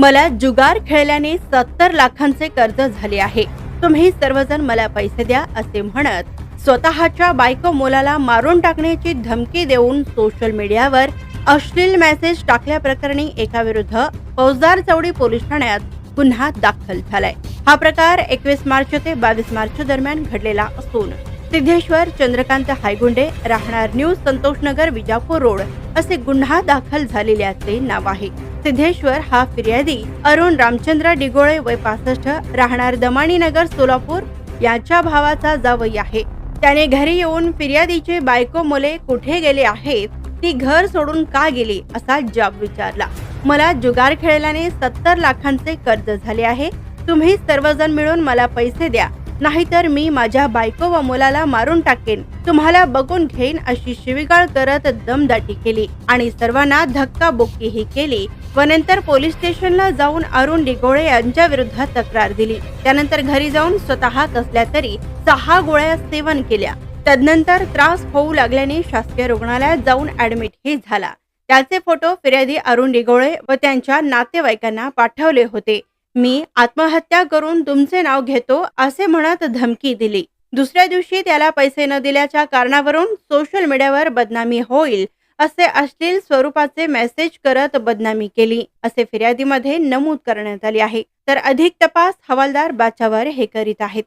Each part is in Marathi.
मला जुगार खेळल्याने सत्तर लाखांचे कर्ज झाले आहे. तुम्ही सर्वजण मला पैसे द्या असे म्हणत स्वतःच्या बायको मुलाला मारून टाकण्याची धमकी देऊन सोशल मीडियावर अश्लील मेसेज टाकल्याप्रकरणी एका विरुद्ध फौजदार चौडी पोलीस ठाण्यात गुन्हा दाखल झालाय. हा प्रकार एकवीस मार्च ते बावीस मार्च दरम्यान घडलेला असून सिद्धेश्वर चंद्रकांत हायगुंडे राहणार न्यू संतोषनगर विजापूर रोड असे गुन्हा दाखल झालेल्याचे नाव आहे. सिद्धेश्वर हा फिर्यादी अरुण रामचंद्र डिगोळे वय पासष्ट राहणार दमाणीनगर सोलापूर. याच्या भावाचा जावई आहे. त्याने घरी येऊन फिर्यादीचे बायको मुले कुठे गेले आहेत ती घर सोडून का गेली असा जाब विचारला. मला जुगार खेळल्याने सत्तर लाखांचे कर्ज झाले आहे. तुम्ही सर्वजण मिळून मला पैसे द्या. नाहीतर मी माझ्या बायको व मुलाला मारून टाकेन. तुम्हाला बघून घेईन अशी शिवीगाळ करत दमदाटी केली आणि सर्वांना धक्काबुक्कीही केली. व नंतर पोलीस स्टेशनला जाऊन अरुण डिगोळे यांच्या विरुद्ध तक्रार दिली. त्यानंतर घरी जाऊन स्वतः कसल्या तरी सहा गोळ्या सेवन केल्या. तदनंतर त्रास होऊ लागल्याने शासकीय रुग्णालयात जाऊन ऍडमिटही झाला. त्याचे फोटो फिर्यादी अरुण डिगोळे व त्यांच्या नातेवाईकांना पाठवले होते. मी आत्महत्या करून तुमचे नाव घेतो असे म्हणत धमकी दिली. दुसऱ्या दिवशी त्याला पैसे न दिल्याच्या कारणावरून सोशल मीडियावर बदनामी होईल असे अश्लील स्वरूपाचे मेसेज करत बदनामी केली. असे फिर्यादीमध्ये नमूद करण्यात आले आहे. तर अधिक तपास हवालदार बाचावर हे करीत आहेत.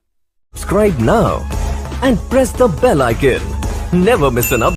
Subscribe now